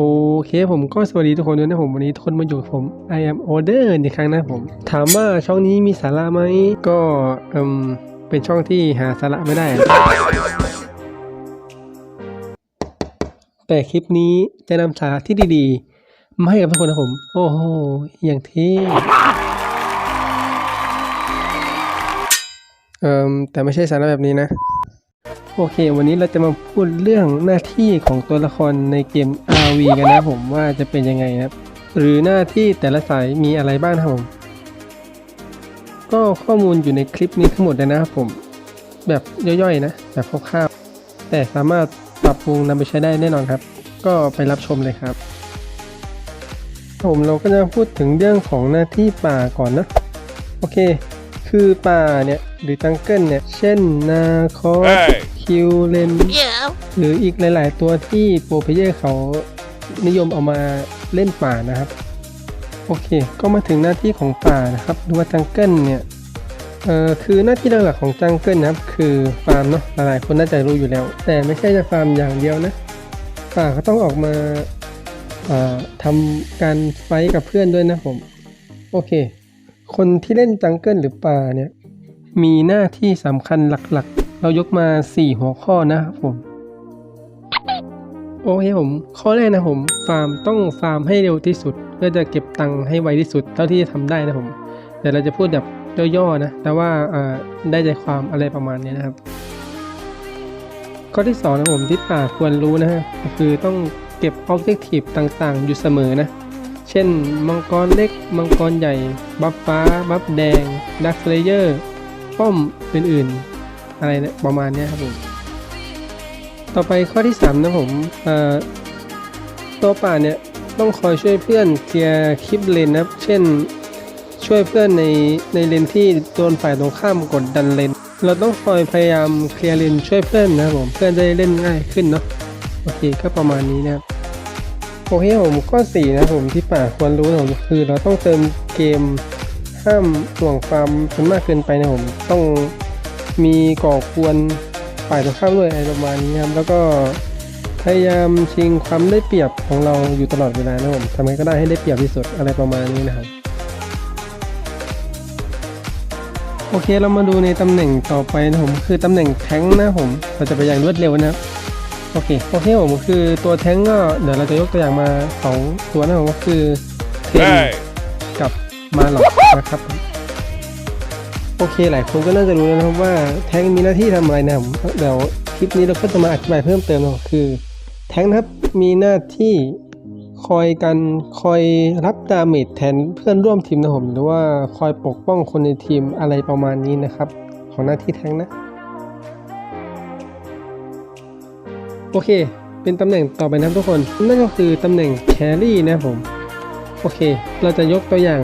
โอเคผมก็สวัสดีทุกคนด้วยนะผมวันนี้ทุกคนมาอยู่กับผม I am Order อีกครั้งนะผม ถามว่าช่องนี้มีสาระไหมก็เอืมเป็นช่องที่หาสาระไม่ได้ แต่คลิปนี้จะนำสาระที่ดีๆ มาให้กับทุกคนนะผม โอ้โห อย่างที่เอ่มแต่ไม่ใช่สาระแบบนี้นะโอเค วันนี้เราจะมาพูดเรื่องหน้าที่ของตัวละครในเกม RV กันนะผมว่าจะเป็นยังไงนะครับ หรือหน้าที่แต่ละสายมีอะไรบ้างนะครับผม ก็ข้อมูลอยู่ในคลิปนี้ทั้งหมดเลยนะครับผม แบบย่อยๆนะ แบบคร่าวๆแต่สามารถปรับปรุงนำไปใช้ได้แน่นอนครับ ก็ไปรับชมเลยครับ ผมเราก็จะพูดถึงเรื่องของหน้าที่ป่าก่อนนะ โอเค คือป่าเนี่ยหรือจังเกิลเนี่ย เช่นนาคอส Hey! คิวเลน Yeah. หรืออีกหลาย ๆ ตัวที่โปรเพลเยอร์เขา นิยมเอามาเล่นป่านะครับ โอเค ก็มาถึงหน้าที่ของป่านะครับหรือว่าจังเกิลเนี่ยเอ่อคือหน้าที่หลักๆของจังเกิลนะครับ คือฟาร์มเนาะหลายๆคนน่าจะรู้อยู่แล้ว แต่ไม่ใช่จะฟาร์มอย่างเดียวนะป่าเขาต้องออกมาเอ่อทำการไฟกับเพื่อนด้วยนะผมโอเค คนที่เล่นจังเกิลหรือป่าเนี่ยมีหน้าที่สำคัญหลักๆ เรายกมา 4 หัวข้อนะครับผม โอเคผม ข้อแรกนะผม ฟาร์มต้องฟาร์มให้เร็วที่สุด เพื่อจะเก็บตังค์ให้ไวที่สุดเท่าที่จะทำได้นะผม แต่เราจะพูดแบบย่อๆนะ แต่ว่าได้ใจความอะไรประมาณนี้นะครับ ข้อที่2นะผมที่ป่าควรรู้นะฮะก็คือต้องเก็บ Objective ต่างๆ อยู่เสมอนะ เช่น มังกรเล็ก มังกรใหญ่ บัฟฟ้า บัฟแดง ดักเลเยอร์ ป้อมอื่นๆ อะไรนี่ยประมาณนี้ครับผม ต่อไปข้อที่ 3 นะผมตัวป่าเนี่ยต้องคอยช่วยเพื่อนเคลียร์คลิปเลนนะครับ เช่นช่วยเพื่อนในในเลนที่โดนฝ่ายตรงข้ามกดดันเลน เราต้องคอยพยายามเคลียร์เลนช่วยเพื่อนนะครับผมเพื่อนจะได้เล่นง่ายขึ้นเนาะโอเคก็ประมาณนี้นะครับโอเคผมข้อ4นะผมที่ป่าควรรู้นะผมคือเราต้องเติมเกมห้ามห่วงความจนมากเกินไปนะผมต้องมีก่อกวน ฝ่ายตรงข้ามด้วยอะไรประมาณนี้นะครับแล้วก็พยายามชิงความได้เปรียบของเราอยู่ตลอดเวลานะผมทำไงก็ได้ให้ได้เปรียบที่สุดอะไรประมาณนี้นะครับโอเคเรามาดูในตำแหน่งต่อไปนะผมคือตำแหน่งแท้งค์นะผมเราจะไปอย่างรวดเร็วนะครับโอเคโอเคผมคือตัวแท้งก์ก็เดี๋ยวเราจะยกตัวอย่างมา 2 ตัวนะผมก็คือเทน Hey! กับมาหลอกนะครับผม โอเคหลายคนก็น่าจะรู้แล้วนะครับว่าแท้งมีหน้าที่ทำอะไรนะครับเดี๋ยวคลิปนี้เราก็จะมาอธิบายเพิ่มเติมนะคือ แท้งนะครับมีหน้าที่คอยกันคอยรับดาเมจแทนเพื่อนร่วมทีมนะผมหรือว่าคอยปกป้องคนในทีมอะไรประมาณนี้นะครับ ของหน้าที่แท้งนะโอเค เป็นตำแหน่งต่อไปนะครับทุกคนนั่นก็คือตำแหน่งแครี่นะผมโอเค เราจะยกตัวอย่าง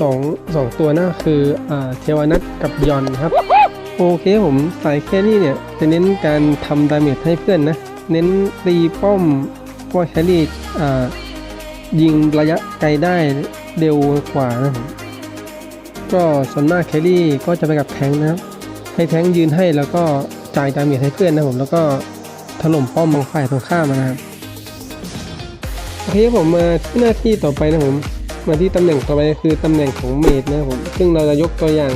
2 2ตัวนะคืออเทวานัทกับยอนครับ โอเคผมสายแครี่เนี่ย จะเน้นการทำดาเมจให้เพื่อนนะ เน้นตีป้อมเพว่าแครี่ยิงระยะไกลได้เร็วกว่านะผมก็ส่วนมากแครี่ก็จะไปกับแทงนะครับให้แทงยืนให้แล้วก็จ่ายดาเมจให้เพื่อนนะผมแล้วก็ถล่มป้อมบางฝ่ายตรงข้ามนะครับโอเคผมมาที่หน้าที่ต่อไปนะผม มาที่ตำแหน่งต่อไปคือตำแหน่งของเมดนะครับผมซึ่งเราจะยกตัวอย่าง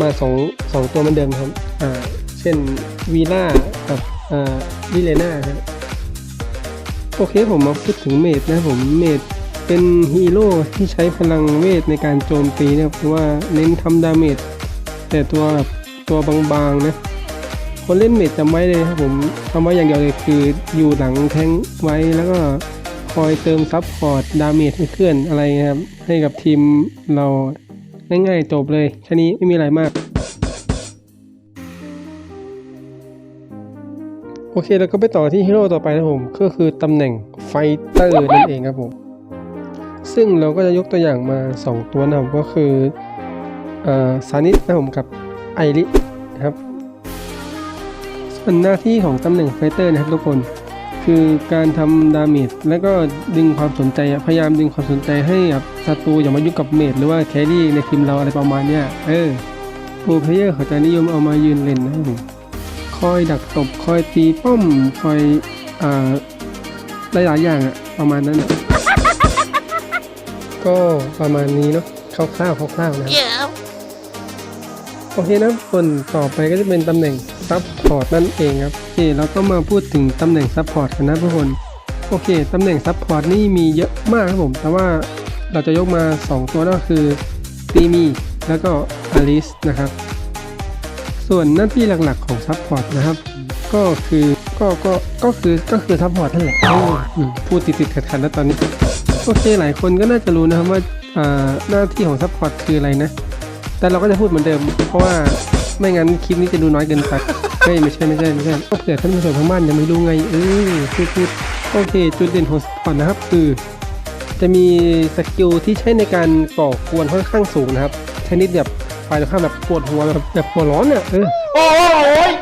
มาสองสองตัวเหมือนเดิมครับอ่าเช่นวีล่ากับอ่าวิเลน่าครับโอเคผมมาพูดถึงเมดนะผมเมดเป็นฮีโร่ที่ใช้พลังเวทในการโจมตีนะครับเพราะว่าเน้นทำดาเมจแต่ตัวแบบตัวบางๆนะคนเล่นเมจจำไว้เลยครับผมทำไว้อย่างเดียวเลยคืออยู่หลังแทงไว้แล้วก็ อยเติมซับพอร์ตดาเมจให้เพื่อนอะไรครับ ให้กับทีมเราง่ายๆจบเลยแค่นี้ไม่มีอะไรมาก โอเคแล้วก็ไปต่อที่ฮีโร่ต่อไปนะผม ก็คือตำแหน่งไฟเตอร์นั่นเองครับผม ซึ่งเราก็จะยกตัวอย่างมา 2 ตัวนะครับก็คืออ่าซานิสนะผมกับไอรินะครับส่วนหน้าที่ของตำแหน่งไฟเตอร์นะครับทุกคน คือการทำดาเมจแล้วก็ดึงความสนใจอะพยายามดึงความสนใจให้แบบศัตรูอย่ามายุ่งกับเมจหรือว่าแครี่ในทีมเราอะไรประมาณเนี้ยเออโปรเพลเยอร์เขาจะนิยมเอามายืนเล่นนะครับผมคอยดักตบคอยตีป้อมคอยอ่าหลายๆอย่างอะประมาณนั้นนะก็ประมาณนี้เนาะคร่าวๆคร่าวๆนะครับ Yeah. โอเคนะส่วนต่อไปก็จะเป็นตำแหน่ง ซับพอร์ตนั่นเองครับโอเคเราก็มาพูดถึงตำแหน่งซับพอร์ตกันนะทุกคนโอเคตำแหน่งซับพอร์ตนี่มีเยอะมากครับผม แต่ว่าเราจะยกมา 2 ตัวก็คือตีมีแล้วก็อลิสนะครับส่วนหน้าที่หลักๆของซับพอร์ตนะครับ ก็คือก็ก็ก็คือก็คือซัพพอร์ตนั่นแหละอืมพูดติดติดขัดๆแล้วตอนนี้โอเคหลายคนก็น่าจะรู้นะครับว่าอ่าหน้าที่ของซัพพอร์ตคืออะไรนะ แต่เราก็จะพูดเหมือนเดิม เพราะว่า ไม่งั้นคลิปนี้จะดูน้อยเกินไปเฮ้ยไม่ใช่ไม่ใช่ไม่ใช่ก็เผื่อท่านผู้ชมทางบ้านยังไม่รู้ไง เออพูดพูดโอเค จุดเด่นของซัพพอร์ตนะครับ คือ จะมีสกิลที่ใช้ในการก่อกวนค่อนข้างสูงนะครับชนิดแบบฝ่ายตรงข้ามแบบปวดหัวแบบแบบหัวร้อนเนี่ยเออโอ้ย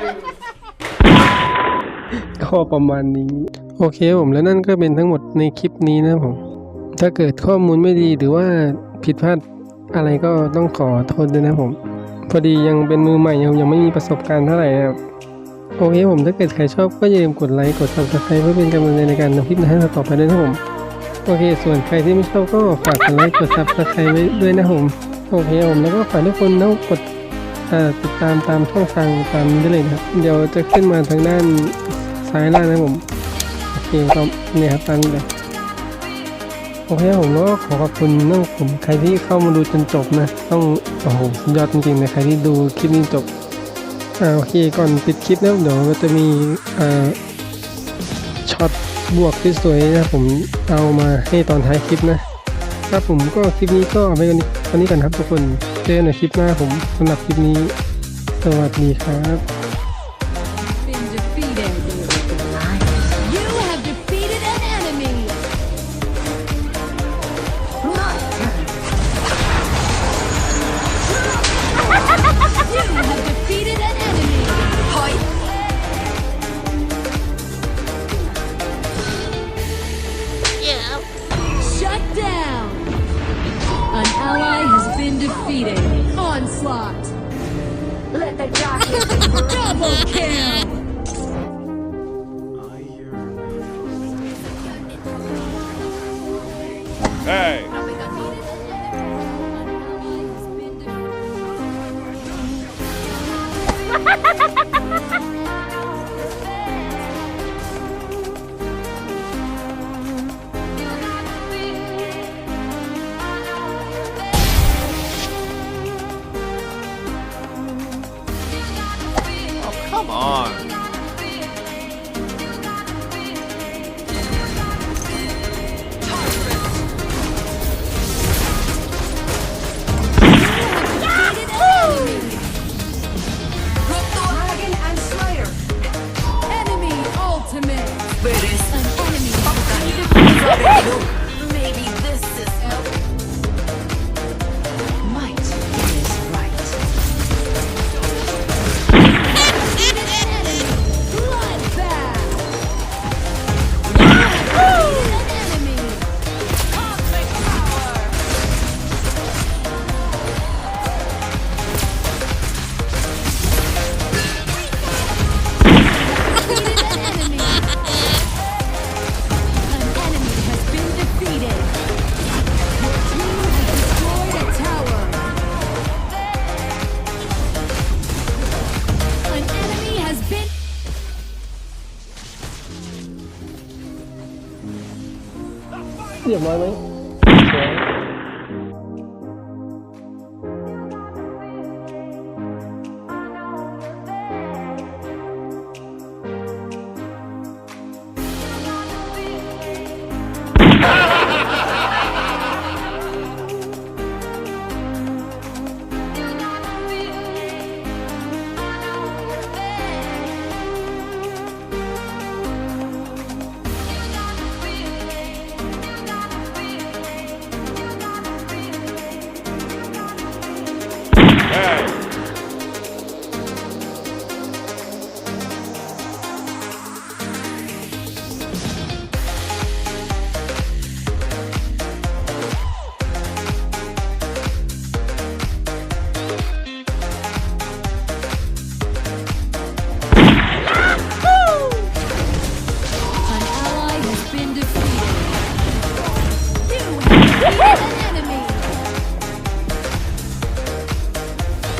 ก็ประมาณนี้ โอเคผมแล้วนั่นก็เป็นทั้งหมดในคลิปนี้นะครับผม ถ้าเกิดข้อมูลไม่ดีหรือว่าผิดพลาดอะไรก็ต้องขอโทษด้วยนะครับผม พอดียังเป็นมือใหม่ยังยังไม่มีประสบการณ์เท่าไหร่นะครับโอเคผมถ้าเกิดใครชอบก็อย่าลืมกดไลค์กด subscribe เพื่อเป็นกำลังใจในการทำคลิปให้ต่อไปด้วยนะผมโอเค ส่วนใครที่ไม่ชอบก็ฝากกดไลค์กด subscribe ไว้ด้วยนะผมโอเคผมแล้วก็ฝากทุกคนนะกดติดตามตามช่องทางตามนี้ได้เลยนะครับ เดี๋ยวจะขึ้นมาทางด้านซ้ายล่างนะผมโอเคก็เนี่ยครับตามนี้เลย โอเคผมก็ขอขอบคุณน้องผมใครที่เข้ามาดูจนจบนะ ต้องโอ้โหยอดจริงๆเลยใครที่ดูคลิปนี้จบอ่าโอเคก่อนปิดคลิปนะเดี๋ยวก็จะมีอ่าช็อตบวกที่สวยนะผมเอามาให้ตอนท้ายคลิปนะครับผมก็คลิปนี้ก็เอาไว้กันวันนี้กันครับทุกคนเจอกันในคลิปหน้าผมสำหรับคลิปนี้ สวัสดีครับ Onslaught. Let the darkness Double kill. Come on. เ